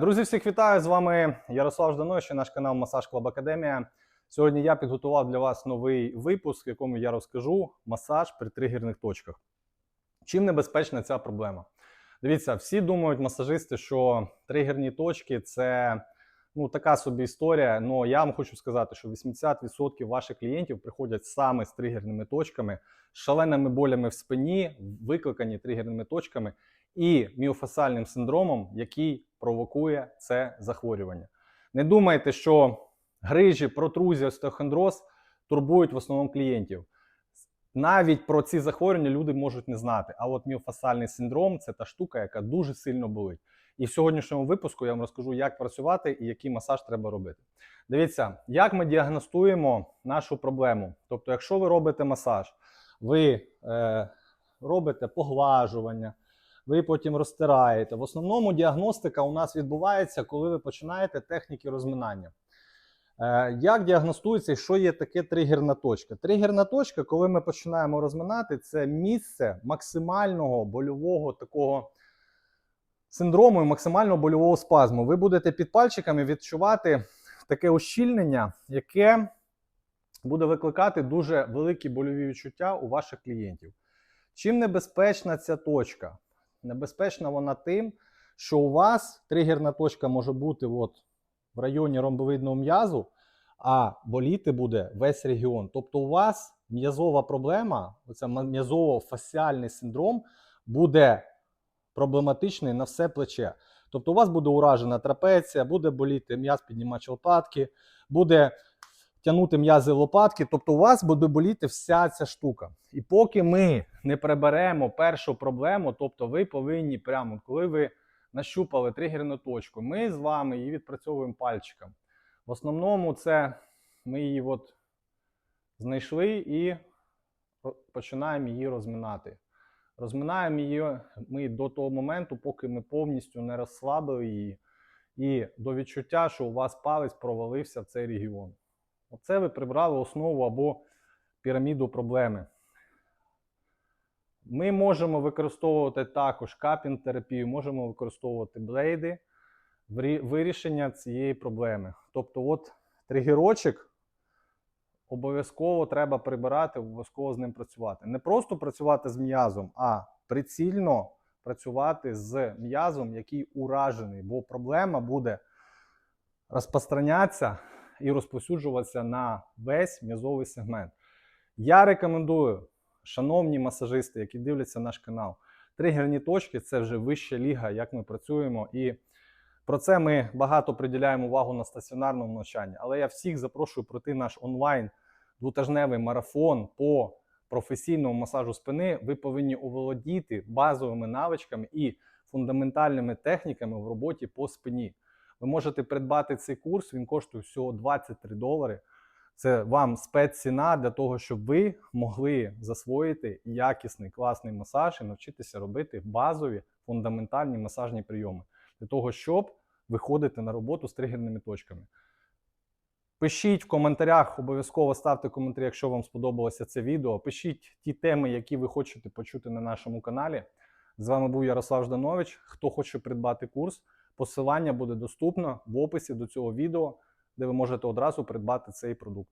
Друзі, всіх вітаю! З вами Ярослав Жданович наш канал Масаж Клаб Академія. Сьогодні я підготував для вас новий випуск, в якому я розкажу масаж при тригерних точках. Чим небезпечна ця проблема? Дивіться, всі думають масажисти, що тригерні точки це ну, така собі історія. але я вам хочу сказати, що 80% ваших клієнтів приходять саме з тригерними точками, з шаленими болями в спині, викликані тригерними точками і міофасальним синдромом, який провокує це захворювання. Не думайте, що грижі, протрузія, остеохондроз турбують в основному клієнтів. Навіть про ці захворювання люди можуть не знати. А от міофасальний синдром це та штука, яка дуже сильно болить. І в сьогоднішньому випуску я вам розкажу, як працювати і який масаж треба робити. Дивіться, як ми діагностуємо нашу проблему. Тобто, якщо ви робите масаж, ви е, робите поглажування, ви потім розтираєте. В основному діагностика у нас відбувається, коли ви починаєте техніки розминання. Е, Як діагностується і що є таке тригерна точка? Тригерна точка, коли ми починаємо розминати, це місце максимального больового такого синдрому і максимального больового спазму. Ви будете під пальчиками відчувати таке ущільнення, яке буде викликати дуже великі больові відчуття у ваших клієнтів. Чим небезпечна ця точка? Небезпечна вона тим, що у вас тригерна точка може бути от в районі ромбовидного м'язу, а боліти буде весь регіон. Тобто у вас м'язова проблема, оце м'язово-фасіальний синдром, буде проблематичний на все плече. Тобто у вас буде уражена трапеція, буде боліти м'яз піднімач лопатки, буде тягнути м'язи лопатки. Тобто у вас буде боліти вся ця штука. І поки ми не приберемо першу проблему, тобто ви повинні прямо, коли ви нащупали тригерну точку, ми з вами її відпрацьовуємо пальчиком. В основному це ми її от знайшли і починаємо її розминати. Розминаємо її ми до того моменту, поки ми повністю не розслабили її, і до відчуття, що у вас палець провалився в цей регіон. Оце ви прибрали основу або піраміду проблеми. Ми можемо використовувати також капінг-терапію, можемо використовувати блейди в вирішення цієї проблеми. Тобто, от тригерочок обов'язково треба прибирати, обов'язково з ним працювати. Не просто працювати з м'язом, а прицільно працювати з м'язом, який уражений, бо проблема буде розпространятися і розповсюджуватися на весь м'язовий сегмент. Я рекомендую, шановні масажисти, які дивляться наш канал, тригерні точки це вже вища ліга, як ми працюємо. І про це ми багато приділяємо увагу на стаціонарному навчанні. Але я всіх запрошую пройти наш онлайн двотижневий марафон по професійному масажу спини. Ви повинні оволодіти базовими навичками і фундаментальними техніками в роботі по спині. Ви можете придбати цей курс, він коштує всього 23 долари. Це вам спецціна для того, щоб ви могли засвоїти якісний класний масаж і навчитися робити базові фундаментальні масажні прийоми для того, щоб виходити на роботу з тригерними точками. Пишіть в коментарях, обов'язково ставте коментарі, якщо вам сподобалося це відео. Пишіть ті теми, які ви хочете почути на нашому каналі. З вами був Ярослав Жданович. Хто хоче придбати курс, посилання буде доступно в описі до цього відео, де ви можете одразу придбати цей продукт.